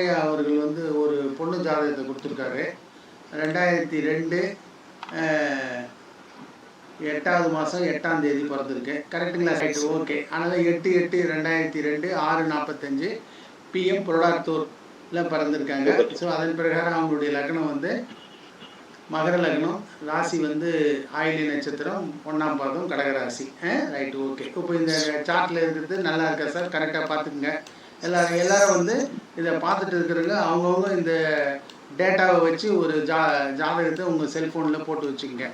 ஐயா அவர்கள் வந்து ஒரு பொண்ணு ஜாதகத்தை கொடுத்துருக்காரு. ரெண்டாயிரத்தி ரெண்டு எட்டாவது மாதம் எட்டாம் தேதி பிறந்திருக்கு. கரெக்டுங்களா ரைட்டு? ஓகே. அதனால் எட்டு எட்டு ரெண்டாயிரத்தி ரெண்டு ஆறு நாற்பத்தஞ்சு பிஎம் புரடாத்தூரில் பிறந்திருக்காங்க. ஸோ அதன் பிரகாரம் அவங்களுடைய லக்னம் வந்து மகர லக்னம். ராசி வந்து ஆயிலி நட்சத்திரம் ஒன்றாம் பாதம் கடகராசி. Right okay. இப்போ இந்த சார்ட்டில் இருக்கிறது நல்லா இருக்கா சார் கரெக்டாக பார்த்துக்குங்க. எல்லாரும் எல்லாரும் வந்து இதை பார்த்துட்டு இருக்கிறவங்க அவங்கவுங்க இந்த டேட்டாவை வச்சு ஒரு ஜா ஜாதகத்தை உங்கள் செல்ஃபோனில் போட்டு வச்சுக்கோங்க.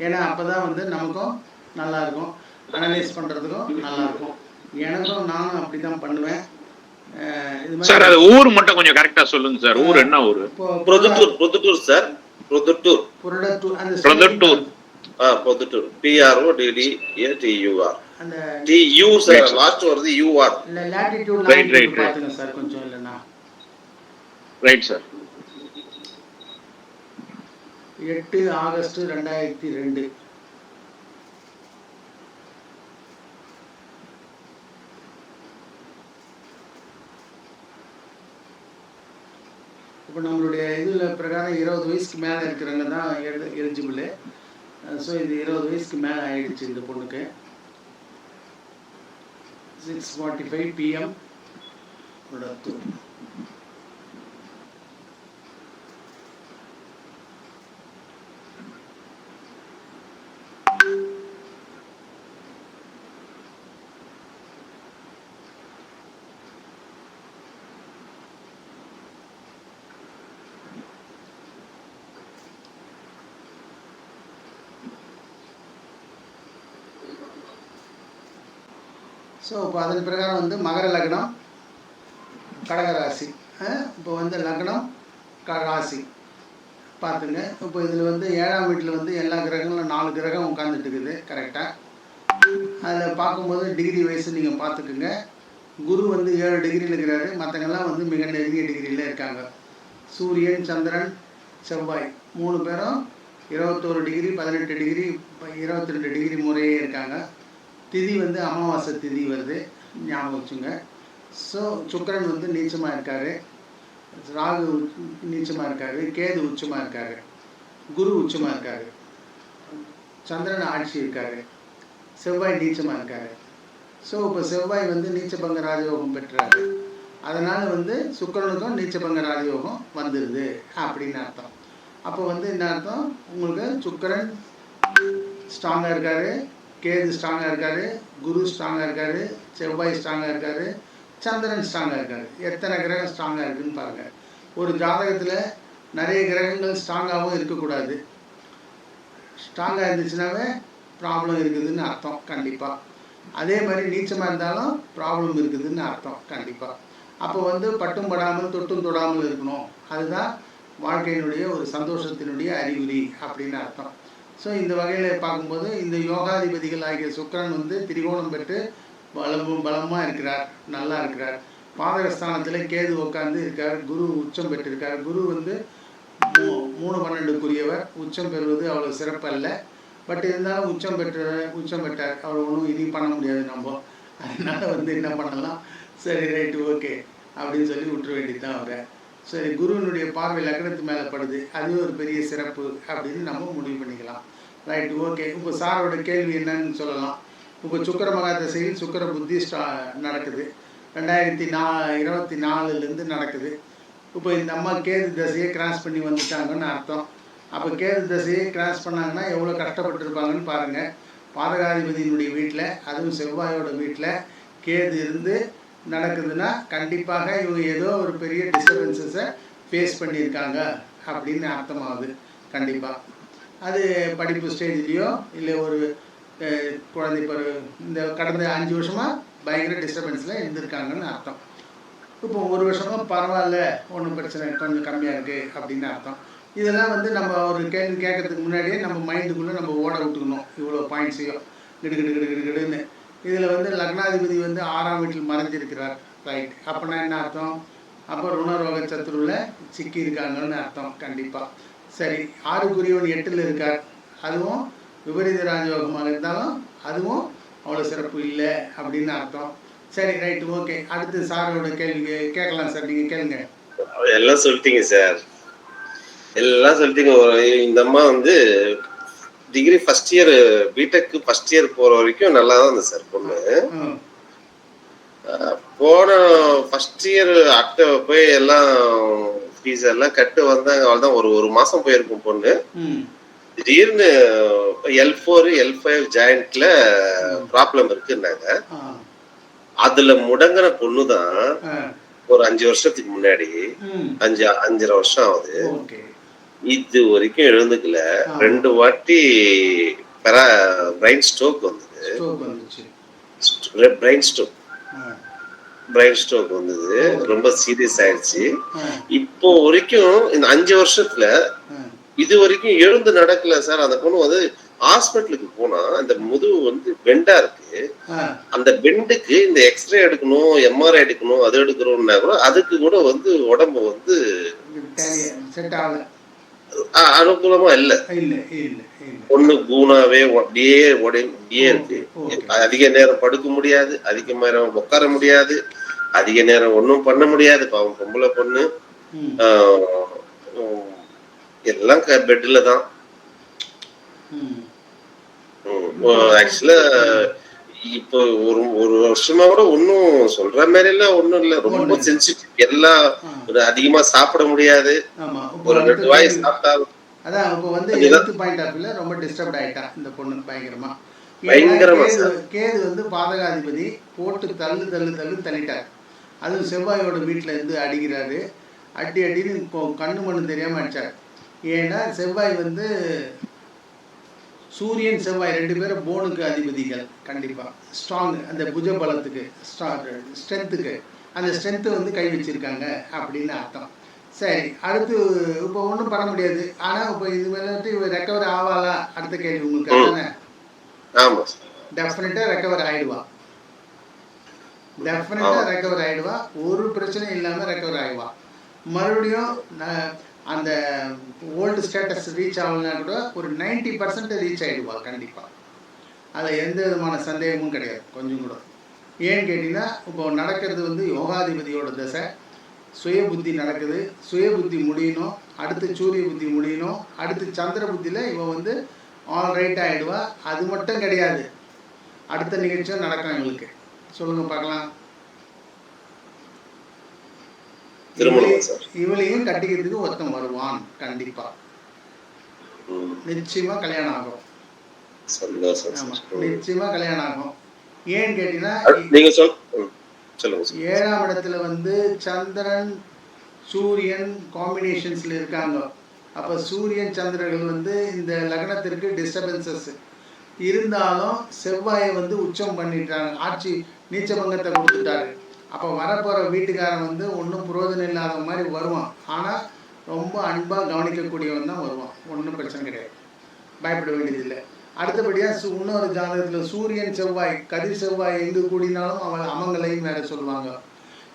ஏன்னா அப்போ தான் வந்து நமக்கும் நல்லாயிருக்கும் அனலைஸ் பண்ணுறதுக்கும் நல்லாயிருக்கும் எனக்கும் நானும் அப்படி தான் பண்ணுவேன் சார் அது ஊர் மட்டும் கொஞ்சம் கரெக்டா சொல்லுங்க சார். ஊர் என்ன ஊர்? Purathattur Purathattur sir. Purathattur Purathattur Purathattur ah Purathattur P R O T T A T U R அந்த டி யூ சார் லாஸ்ட் வருது யூ ஆர். இல்ல லாட்டிட்யூட் ரைட் ரைட் பாத்துங்க சார்? கொஞ்சம் இல்லனா ரைட் சார் 8 ஆகஸ்ட் 2002 இப்போ நம்மளுடைய இதில் பிரகாரம் இருபது வயசுக்கு மேலே இருக்கிறவங்க தான் எலிஜிபிள். ஸோ இது இருபது வயசுக்கு மேலே ஆயிடுச்சு இந்த பொண்ணுக்கு. 6.45 p.m. Produttu. ஸோ இப்போ அதன் பிரகாரம் வந்து மகர லக்னம் கடகராசி இப்போ வந்து லக்னம் க ராசி. பார்த்துங்க இப்போ இதில் வந்து ஏழாம் வீட்டில் வந்து எல்லா கிரகங்களும் நாலு கிரகம் உட்காந்துட்டு இருக்குது கரெக்டாக அதில் பார்க்கும்போது டிகிரி வயசு நீங்கள் பார்த்துக்குங்க குரு வந்து ஏழு டிகிரியில் இருக்கிறாரு. மற்றவங்கெல்லாம் வந்து மிக நெருங்கிய டிகிரியில் இருக்காங்க. சூரியன் சந்திரன் செவ்வாய் மூணு பேரும் இருபத்தோரு டிகிரி பதினெட்டு டிகிரி இருபத்தி ரெண்டு டிகிரி முறையே இருக்காங்க. திதி வந்து அமாவாசை திதி வருது. ஞாபகம் வச்சுங்க. ஸோ சுக்கிரன் வந்து நீச்சமாக இருக்கார். ராகு நீச்சமாக இருக்கார். கேது உச்சமாக இருக்கார். குரு உச்சமாக இருக்கார். சந்திரன் ஆட்சி இருக்கார். செவ்வாய் நீச்சமாக இருக்கார். ஸோ இப்போ செவ்வாய் வந்து நீச்சபங்க ராஜயோகம் பெற்றாரு. அதனால் வந்து சுக்கிரனுக்கும் நீச்சபங்க ராஜயோகம் வந்துடுது அப்படின்னு அர்த்தம். அப்போ வந்து என்ன அர்த்தம்? உங்களுக்கு சுக்கரன் ஸ்ட்ராங்காக இருக்காரு. கேது ஸ்ட்ராங்காக இருக்காரு குரு ஸ்ட்ராங்காக இருக்காரு செவ்வாய் ஸ்ட்ராங்காக இருக்காரு சந்திரன் ஸ்ட்ராங்காக இருக்காரு. எத்தனை கிரகம் ஸ்ட்ராங்காக இருக்குன்னு பாருங்கள் ஒரு ஜாதகத்தில் நிறைய கிரகங்கள் ஸ்ட்ராங்காகவும் இருக்கக்கூடாது. ஸ்ட்ராங்காக இருந்துச்சுனாவே ப்ராப்ளம் இருக்குதுன்னு அர்த்தம் கண்டிப்பாக அதே மாதிரி நீச்சமாக இருந்தாலும் ப்ராப்ளம் இருக்குதுன்னு அர்த்தம் கண்டிப்பாக அப்போ வந்து பட்டும் படாமல் தொட்டும் தொடாமல் இருக்கணும். அதுதான் வாழ்க்கையினுடைய ஒரு சந்தோஷத்தினுடைய அறிகுறி அப்படின்னு அர்த்தம். ஸோ இந்த வகையில் பார்க்கும்போது இந்த யோகாதிபதிகள் ஆகிய சுக்கிரன் வந்து திரிகோணம் பெற்று வலமும் பலமாக இருக்கிறார் நல்லா இருக்கிறார். பாதகஸ்தானத்தில் கேது உட்காந்து இருக்கார் குரு உச்சம் பெற்றிருக்கார். குரு வந்து மூ- மூணு பன்னெண்டுக்குரியவர் உச்சம் பெறுவது அவ்வளோ சிறப்பல்ல. பட் இருந்தாலும் உச்சம் பெற்ற உச்சம் பெற்றார். அவர் ஒன்றும் இனி பண்ண முடியாது நம்ம. அதனால் வந்து என்ன பண்ணலாம்? சரி ரைட்டு ஓகே அப்படின்னு சொல்லி விட்டுற வேண்டியதுதான் அவரை. சரி குருவினுடைய பார்வை லக்னத்து மேலே படுது. அது ஒரு பெரிய சிறப்பு அப்படின்னு நம்ம முடிவு பண்ணிக்கலாம். ரைட் ஓகே இப்போ சாரோட கேள்வி என்னன்னு சொல்லலாம். இப்போ சுக்கர மகா திசையில் சுக்கர புத்தி ஸ்டா நடக்குது. ரெண்டாயிரத்தி நா இருபத்தி நாலுலேருந்து நடக்குது. இப்போ இந்த அம்மா கேது தசையை கிராஸ் பண்ணி வந்துட்டாங்கன்னு அர்த்தம். அப்போ கேது தசையை கிராஸ் பண்ணாங்கன்னா எவ்வளோ கஷ்டப்பட்டுருப்பாங்கன்னு பாருங்கள் பாதகாதிபதியினுடைய வீட்டில் அதுவும் செவ்வாயோட வீட்டில் கேது இருந்து நடக்குதுன்னா கண்டிப்பாக இவங்க ஏதோ ஒரு பெரிய டிஸ்டர்பன்சஸை ஃபேஸ் பண்ணியிருக்காங்க அப்படின்னு அர்த்தமாகுது. கண்டிப்பாக அது படிப்பு ஸ்டேஜ்லேயோ இல்லை ஒரு குழந்தை பரு இந்த கடந்த அஞ்சு வருஷமாக பயங்கர டிஸ்டர்பன்ஸில் இருந்திருக்காங்கன்னு அர்த்தம். இப்போ ஒரு வருஷமும் பரவாயில்ல ஒன்றும் பிரச்சனை கொஞ்சம் கம்மியாக இருக்குது அப்படின்னு அர்த்தம். இதெல்லாம் வந்து நம்ம ஒரு கேள்வி கேட்கறதுக்கு முன்னாடியே நம்ம மைண்டுக்குள்ளே நம்ம ஓட விட்டுக்கணும். இவ்வளோ பாயிண்ட்ஸையும் கிடு கிடு கிடு கிடு கிடுன்னு. இதில் வந்து லக்னாதிபதி வந்து ஆறாம் வீட்டில் மறைஞ்சிருக்கிறார். ரைட் அப்படின்னா என்ன அர்த்தம்? அப்போ ருணரோக சத்துருவில் சிக்கி இருக்காங்கன்னு அர்த்தம் கண்டிப்பாக சரி ஆறுக்குரியவன் எட்டில் இருக்கார். அதுவும் விபரீத ராஜயோகமாக இருந்தாலும் அதுவும் அவ்வளோ சிறப்பு இல்லை அப்படின்னு அர்த்தம். சரி ரைட்டு ஓகே அடுத்து சாரோட கேள்வி கே- கேட்கலாம் சார் நீங்கள் கேளுங்க. எல்லாம் சொல்லிட்டீங்க சார். எல்லாம் சொல்லிட்டீங்க. இந்த அம்மா வந்து degree first year B Tech first year போற வரைக்கும் நல்லா தான் இருந்தது சார் பொண்ணு. போன ஃபர்ஸ்ட் இயர் அட்டை போய் எல்லாம் ஃபீஸ் எல்லாம் கட்டு வந்தாங்க அவ்வளோதான் ஒரு ஒரு மாசம் போயிருக்கும் பொண்ணு. திடீர்னு எல் ஃபோர் எல் ஃபைவ் ஜாயிண்ட்ல ப்ராப்ளம் இருக்குன்னாங்க. அதுல முடங்கின பொண்ணு தான் ஒரு அஞ்சு வருஷத்துக்கு முன்னாடி. அஞ்சு அஞ்சரை வருஷம் ஆகுது. ஓகே. இது வரைக்கும் எழுந்துக்கல. ரெண்டு வாட்டி பிரைன் ஸ்ட்ரோக் வந்தது. பிரைன் ஸ்ட்ரோக் பிரைன் ஸ்ட்ரோக் வந்தது. ரொம்ப சீரியஸ் ஆயிடுச்சு. இப்போ வரைக்கும் இந்த அஞ்சு வருஷத்துல இது வரைக்கும் எழுந்து நடக்கல சார். அந்த பொண்ணு வந்து ஹாஸ்பிட்டலுக்கு போனா அந்த முதுகு வந்து பெண்டா இருக்கு. அந்த பெண்டுக்கு இந்த எக்ஸ்ரே எடுக்கணும் எம்ஆர்ஐ எடுக்கணும் அது எடுக்கணும்னா கூட அதுக்கு கூட வந்து உடம்பு வந்து அனுகூலமா இல்ல. பொண்ணு கூணாவே அப்படியே அப்படியே இருக்கு. அதிக நேரம் படுக்க முடியாது அதிக நேரம் உட்கார முடியாது அதிக நேரம் ஒண்ணும் பண்ண முடியாது. பாவம் பொம்பளை பொண்ணு. எல்லாம் பெட்ல தான். ஆக்சுவலா இப்போ ஒரு ஒரு வருஷமா கூட ஒன்னும் சொல்ற மாதிரி எல்லாம் ஒண்ணும் இல்ல. ரொம்ப. சென்சிட்டிவ் எல்லாம் அதிகமா சாப்பிட முடியாது. ஆமா. இப்போ ஒரு ரெண்டு அடுத்தது- வாய் சாப்பிட்டாலும் அதான் இப்போ வந்து. ஹெல்த் பாயிண்ட் ஆஃப் வியூல ரொம்ப டிஸ்டர்ப்ட் ஆயிட்டான் இந்த பொண்ணு பயங்கரமா. கேது வந்து பாதகாதிபதி போட்டு தள்ளு தள்ளு தள்ளு தள்ளிட்டார். அதுவும் செவ்வாயோட வீட்டில் இருந்து அடிக்கிறாரு. அடி அடின்னு கண்ணு மண்ணு தெரியாம அடிச்சார். ஏன்னா செவ்வாய் வந்து சூரியன் செவ்வாய் ரெண்டு பேரும் போனுக்கு அதிபதிகள் கண்டிப்பா. ஸ்ட்ராங் அந்த புஜ பலத்துக்கு ஸ்ட்ரென்த்துக்கு அந்த ஸ்ட்ரென்த்து வந்து கை வச்சிருக்காங்க அப்படின்னு அர்த்தம். சரி அடுத்து இப்போ ஒன்றும் பண்ண முடியாது. ஆனால் இப்போ இது இவ ரெக்கவர் ஆவாளா? அடுத்த கேள்வி உங்களுக்கு. அதானே? டெஃபினட்டாக ரெக்கவர் ஆயிடுவா. டெஃபினட்டாக ரெக்கவர் ஆயிடுவா. ஒரு பிரச்சனையும் இல்லாமல் ரெக்கவர் ஆயிடுவா. மறுபடியும் அந்த ஓல்டு ஸ்டேட்டஸ் ரீச் ஆகலனா கூட ஒரு நைன்டி பர்சன்ட் ரீச் ஆயிடுவா கண்டிப்பாக அதில் எந்த விதமான சந்தேகமும் கிடையாது கொஞ்சம் கூட. ஏன்னு கேட்டிங்கன்னா இப்போ நடக்கிறது வந்து யோகாதிபதியோட தசை. சுய புத்தி நடக்குது. சுய புத்தி முடியணும். அடுத்து சூரிய புத்தி முடியணும். அடுத்து சந்திர புத்தியில் இவன் வந்து ஆல் ரைட் ஆகிடுவா அது மட்டும் கிடையாது. அடுத்த நிகழ்ச்சியும் நடக்கும் எங்களுக்கு சொல்லுங்க பார்க்கலாம். இவளையும் கட்டிக்கிறதுக்கு ஒருத்தன் வருவான் கண்டிப்பா. நிச்சயமா கல்யாணம் ஆகும். நிச்சயமா கல்யாணம் ஆகும். ஏன்னு கேட்டீங்கன்னா சொல்லுங்க. ஏழாம் இடத்துல வந்து சந்திரன் சூரியன் காம்பினேஷன்ஸ்ல இருக்காங்க. அப்ப சூரியன் சந்திரர்கள் வந்து இந்த லக்னத்திற்கு டிஸ்டர்பன்சஸ் இருந்தாலும் செவ்வாயை வந்து உச்சம் பண்ணிட்டாங்க. ஆட்சி நீச்சபங்கத்தை கொடுத்துட்டாரு. அப்போ வரப்போற வீட்டுக்காரன் வந்து ஒன்றும் புரோஜனம் இல்லாத மாதிரி வருவான். ஆனா ரொம்ப அன்பா கவனிக்கக்கூடியவன் தான் வருவான். ஒன்றும் பிரச்சனை கிடையாது. பயப்பட வேண்டியதில்லை. அடுத்தபடியா சு- இன்னொரு ஜாதகத்துல சூரியன் செவ்வாய் கதிர் செவ்வாய் எங்கு கூடினாலும் அவள் அமங்கலையும் வேற சொல்லுவாங்க.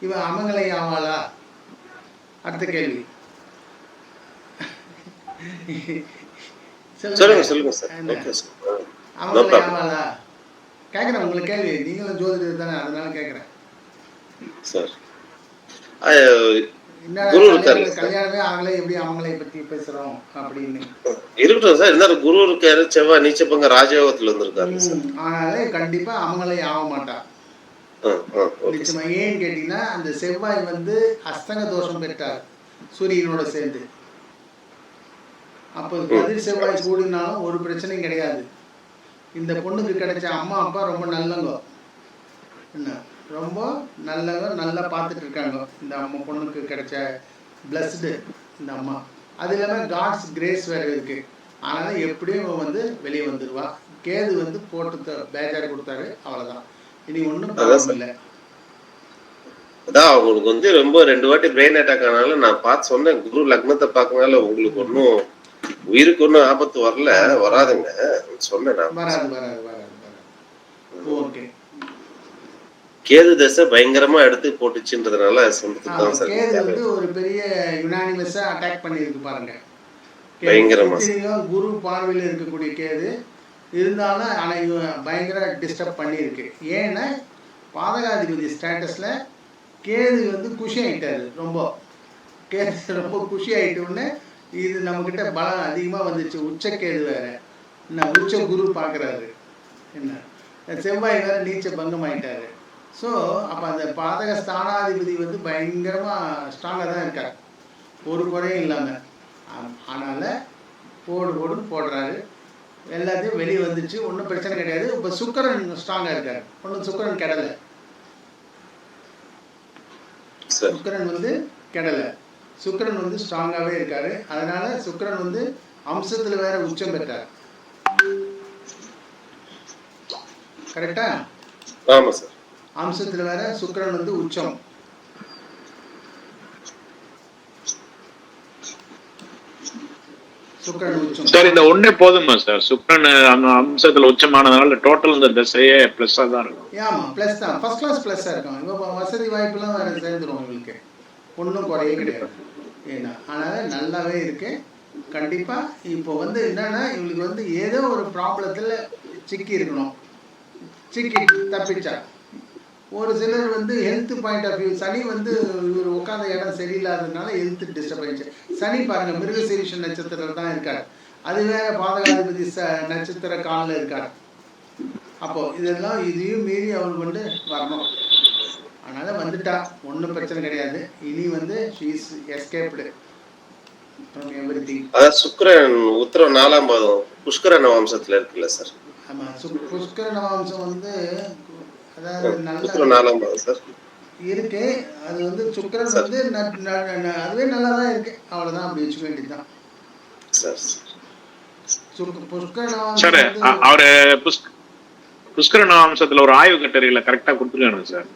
இவன் அமங்கலை ஆவாளா? அடுத்த கேள்வி. அமங்கலை. ஆவாளா? கேட்குறேன் உங்களுக்கு கேள்வி. நீங்களும் ஜோதிடர் தானே அதனால கேட்குறேன் சார். குரு இருக்காரு. கல்யாணம் ஆகலை. எப்படி அமங்கலை பத்தி பேசுறோம் அப்படின்னு. இருக்கட்டும் சார். இருந்தாலும் குரு இருக்காரு செவ்வாய் நீச்சப்பங்க ராஜயோகத்துல இருந்திருக்காரு சார். ம், ஆனாலே கண்டிப்பா அமங்கலை ஆக மாட்டா. நிச்சயமா. ஏன்னு கேட்டீங்கன்னா அந்த செவ்வாய் வந்து அஸ்தங்க தோஷம் பெற்றார் சூரியனோட சேர்ந்து. அப்போ கதிர் செவ்வாய் கூடினாலும் ஒரு பிரச்சனையும் கிடையாது. இந்த பொண்ணுக்கு கிடைச்ச அம்மா அப்பா ரொம்ப நல்லவங்க. ரொம்ப நல்லவங்க நல்லா பார்த்துட்டு இருக்காங்க இந்த அம்மா பொண்ணுக்கு கிடைச்ச பிளஸ்டு இந்த அம்மா. அது இல்லாமல் காட்ஸ் கிரேஸ் வேற இருக்கு. அதனால எப்படியும் வந்து வெளியே வந்துடுவா கேது வந்து போட்டு பேஜார் கொடுத்தாரு. அவ்வளவுதான். இனி ஒன்றும் ப்ராப்ளம். இல்லை அதான் அவங்களுக்கு வந்து ரொம்ப ரெண்டு வாட்டி பிரெயின் அட்டாக் ஆனால நான் பார்த்து சொன்னேன். குரு லக்னத்தை பார்க்கனால உங்களுக்கு ஒன்றும் உயிருக்கு ஒன்றும் ஆபத்து வரல. வராதுங்க. சொன்னேன் நான். ஓகே கேது தசை பயங்கரமா எடுத்து போட்டுச்சுன்றதுனால தான் சார். கேது வந்து ஒரு பெரிய யுனானிமஸா அட்டாக் பண்ணியிருக்கு பாருங்க. கேது பயங்கரமா. குரு பார்வையில் இருக்கக்கூடிய கேது இருந்தாலும் ஆனா இவன் பயங்கர டிஸ்டர்ப் பண்ணியிருக்கு. ஏன்னா பாதகாதிபதி ஸ்டேட்டஸ்ல கேது வந்து குஷி ஆயிட்டாரு ரொம்ப. கேது ரொம்ப குஷி ஆயிட்ட உடனே இது நம்மக்கிட்ட பலம் அதிகமாக வந்துச்சு உச்சக்கேது வேற. என்ன உச்ச குரு பார்க்குறாரு. என்ன செவ்வாய் வேற நீச்ச பங்கம் ஆயிட்டாரு ஸோ அப்போ அந்த பாதக ஸ்தானாதிபதி வந்து பயங்கரமாக ஸ்ட்ராங்காக தான் இருக்கார். ஒரு குறையும் இல்லாமல் அதனால் போடு போடுன்னு போடுறாரு. எல்லாத்தையும் வெளியே வந்துச்சு. ஒன்றும் பிரச்சனை கிடையாது. இப்போ சுக்கரன் ஸ்ட்ராங்காக இருக்கார். ஒன்றும் சுக்கரன் கெடலை. சுக்கிரன் வந்து கெடலை. சுக்கிரன் வந்து ஸ்ட்ராங்காகவே இருக்காரு. அதனால சுக்கிரன் வந்து அம்சத்துல வேற உச்சம் பெற்றார். கரெக்டா? ஆமா சார். அம்சத்துல வேற சுக்கிரன் வந்து உச்சம். சார் இந்த ஒண்ணே போதுமா சார்? சுக்ரன் அந்த அம்சத்துல உச்சமானதுனால டோட்டல் இந்த திசையே பிளஸ்ஸா தான் இருக்கும். ஆமா ப்ளஸ் தான். ஃபர்ஸ்ட் கிளாஸ் ப்ளஸ்ஸாக இருக்கும். இப்போ வசதி வாய்ப்புலாம் வேற சேர்ந்துரும் உங்களுக்கு. ஒன்றும் குறையே கிடையாது. ஏன்னா அதனால நல்லாவே இருக்கு. கண்டிப்பா இப்போ வந்து என்னன்னா இவங்களுக்கு வந்து ஏதோ ஒரு ப்ராப்ளத்தில் சிக்கி இருக்கணும். சிக்கி தப்பிச்சா. ஒரு சிலர் வந்து ஹெல்த் பாயிண்ட் ஆஃப் வியூ சனி வந்து இவர் உட்காந்த இடம் சரியில்லாததுனால ஹெல்த் டிஸ்டர்ப் ஆயிடுச்சு. சனி பாருங்க மிருகசீரிஷ நட்சத்திரம் தான் இருக்காரு. அது வேற பாதகாதிபதி ச நட்சத்திர காலில் இருக்காரு. அப்போ இதெல்லாம் இதையும் மீறி அவளுக்கு வந்து வரணும். அதனால வந்துட்டா. ஒன்றும் பிரச்சனை கிடையாது. இனி வந்து ஷீஸ் எஸ்கேப்டு அதான் சுக்கிரன் உத்தரம் நாலாம் பாதம். புஷ்கர வம்சத்துல இருக்குல்ல சார்? ஆமாம் சு புஷ்கர நவாம்சம் வந்து அதாவது நாலாம் சார். இருக்கு. அது வந்து சுக்கிரன் வந்து அதுவே நல்லா தான் இருக்கு. அவ்வளோதான் அப்படி வச்சுக்க வேண்டியதுதான். சார் அவரு புஷ்க புஷ்கரன் அம்சத்துல ஒரு ஆய்வு கட்டுரையில கரெக்டா கொடுத்துருக்காங்க சார்.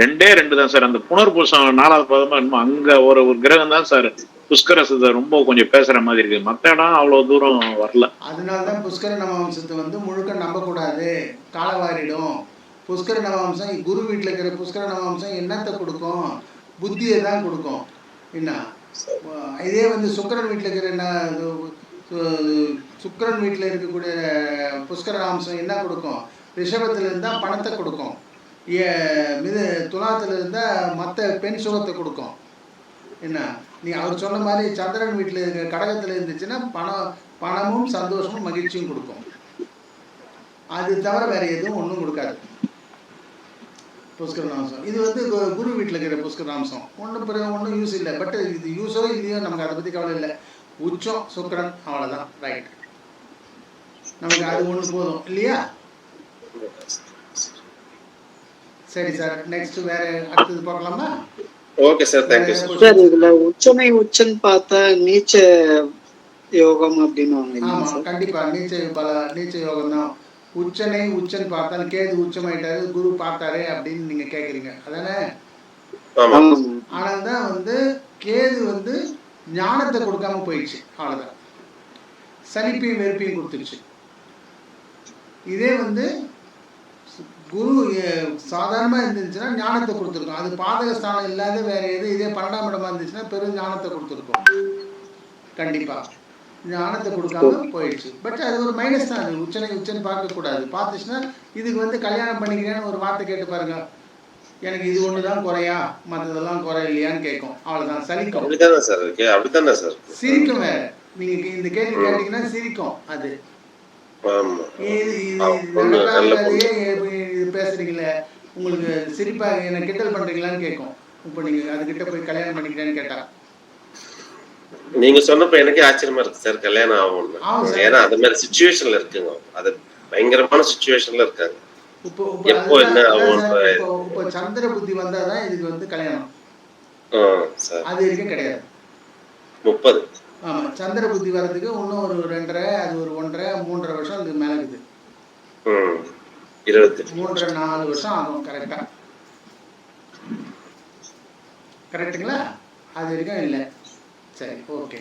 ரெண்டே ரெண்டு தான் சார். அந்த புனர்பூசம் நாலாவது பதமா என்னமோ அங்க ஒரு ஒரு கிரகம் தான் சார். புஷ்கர சித்தர் ரொம்ப கொஞ்சம் பேசுற மாதிரி இருக்கு. மத்த இடம் அவ்வளவு தூரம் வரல. அதனால தான் புஷ்கர நவம்சத்தை வந்து முழுக்க நம்பக்கூடாது. காலவாரிடும். புஷ்கர நவாம்சம் குரு வீட்டில் இருக்கிற புஷ்கர நவாம்சம் என்னத்தை கொடுக்கும்? புத்தியை தான் கொடுக்கும். என்ன? இதே வந்து சுக்கிரன் வீட்டில் இருக்கிற என்ன சுக்கரன் சு- வீட்டில் இருக்கக்கூடிய புஷ்கர நவாம்சம் என்ன கொடுக்கும்? ரிஷபத்தில் இருந்தால் பணத்தை கொடுக்கும். ஏ மிது துலாத்தில் இருந்தால் மற்ற பெண் சுகத்தை கொடுக்கும். என்ன? நீ அவர் சொன்ன மாதிரி சந்திரன் வீட்டில் இருக்கிற கடகத்தில் இருந்துச்சுன்னா பணம் பணமும் சந்தோஷமும் மகிழ்ச்சியும் கொடுக்கும். அது தவிர வேறு எதுவும் ஒன்றும் கொடுக்காது. புஷ்கரநாம்சம் இது வந்து குரு வீட்டில் இருக்கிற புஷ்கரநாம்சம் ஒன்றும் பிறகு ஒன்றும் யூஸ் இல்லை. பட் இது யூஸோ இல்லையோ நமக்கு அதை பற்றி கவலை இல்லை. உச்சம் சுக்கிரன் அவ்வளோதான் ரைட் நமக்கு அது ஒன்று போதும். இல்லையா? சரி சார் நெக்ஸ்ட் வேற அடுத்தது பார்க்கலாமா? Okay sir thank you sir sir இதுல உச்சனை உச்சன் பார்த்தா நீச்ச யோகம் அப்படின்னு கண்டிப்பா. நீச்ச பல நீச்ச யோகம் தான் உச்சனை உச்சன் பார்த்தால் கேது உச்சமாயிட்டாரு குரு பார்த்தாரு அப்படின்னு நீங்க கேக்குறீங்க. அதானே? ஆமா. ஆமாம் ஆனால் தான் வந்து கேது வந்து ஞானத்தை கொடுக்காம போயிடுச்சு அவ்வளவுதான் சலிப்பையும் வெறுப்பையும் கொடுத்துருச்சு இதே வந்து குரு சாதாரணமா இருந்துச்சுன்னா ஞானத்தை கொடுத்துருக்கும். அது பாதக ஸ்தானம் இல்லாத வேற எது இதே பன்னெண்டாம் இடமா இருந்துச்சுன்னா பெரும் ஞானத்தை கொடுத்துருக்கும். கண்டிப்பா. ஞானத்தை கொடுக்காம போயிடுச்சு. பட் அது ஒரு மைனஸ் தான். அது உச்சனை உச்சனை பார்க்க கூடாது பார்த்துச்சுன்னா இதுக்கு வந்து கல்யாணம் பண்ணிக்கிறேன்னு ஒரு வார்த்தை கேட்டு பாருங்க. எனக்கு இது ஒன்று தான் குறையா மற்றதெல்லாம் குறை இல்லையான்னு கேட்கும். அவ்வளோதான் சலிக்கும். அப்படித்தானே சார் இருக்கு? அப்படித்தானே சார் சிரிக்கும் வேற. நீங்க இந்த கேள்வி கேட்டீங்கன்னா சிரிக்கும் அது. பேசுறீங்களே? உங்களுக்கு சிரிப்பா என்ன கிண்டல் பண்றீங்களான்னு கேட்கும். இப்போ நீங்க அதுகிட்ட போய் கல்யாணம் பண்ணிக்கிறேன்னு கேட்டா. நீங்க சொன்னப்ப எனக்கே ஆச்சரியமா இருக்கு சார் கல்யாணம் ஆகும் ஆகும். ஏன்னா அந்த மாதிரி சுச்சுவேஷன்ல இருக்குங்க. அது பயங்கரமான சுச்சுவேஷன்ல இருக்காங்க. எப்போ என்ன சார், இப்போ சந்திர புத்தி வந்தாதான் இதுக்கு வந்து கல்யாணம். அது வரைக்கும் கிடையாது. முப்பது. ஆமா சந்திர புத்தி வர்றதுக்கு இன்னும் ஒரு ரெண்டரை அது ஒரு ஒன்றரை மூன்றரை வருஷம் அதுக்கு மேல இருக்குது. இருபத்தி. மூன்றரை நாலு வருஷம் ஆகும் கரெக்டா கரெக்டுங்களா அது வரைக்கும் இல்லை. சரி ஓகே